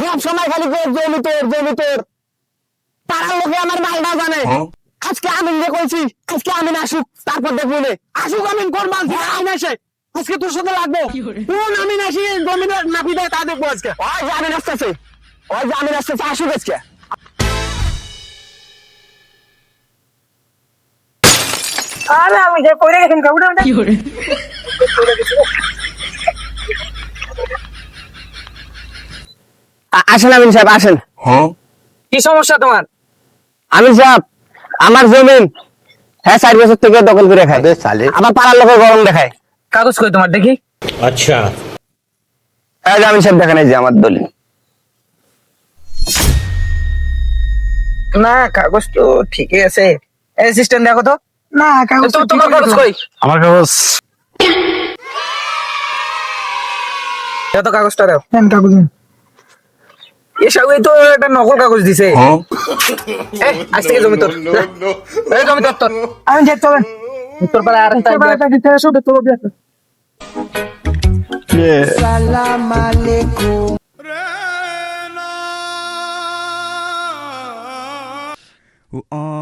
সব সময় খালি জমি তোর জমি তোর। পাড়ার লোকে আমার মালটা জানে। আজকে আমিন যে কইছি আজকে আমিন আসুক তারপর দেখব নে। আসুক আমিন কোন মাল আইন আসে আজকে তোর সাথে লাগবো। কোন আমিন আসি জমিনে নাপি দেয় তা দেখব আজকে। ওই যে আমিন আসতেছে ওই যে আমিন আসতেছে আসুক আজকে। আরে আমি যে পড়ে গেছেন কাউটা আ- আসেন আমিন সাহেব আসেন। হ্যাঁ। কি সমস্যা তোমার? আমিন সাহেব আমার জমিন হ্যাঁ চার বছর থেকে দখল করে খায়। আমার পাড়ার লোকের গরম দেখায়। কাগজ করে তোমার দেখি। আচ্ছা। হ্যাঁ আমিন সাহেব দেখেন যে আমার দলিল। না কাগজ তো ঠিকই আছে। অ্যাসিস্ট্যান্ট দেখো তো। না কাগজ তো তোমার কাগজ কই? আমার কাগজ। এত কাগজটা দাও। কাগজ। এসব এই তো একটা নকল কাগজ দিছে। আজ থেকে জমি তোর। জমি তোর তোর। আমি যে হবে তোর পারে আর তোর বিয়ে Uh,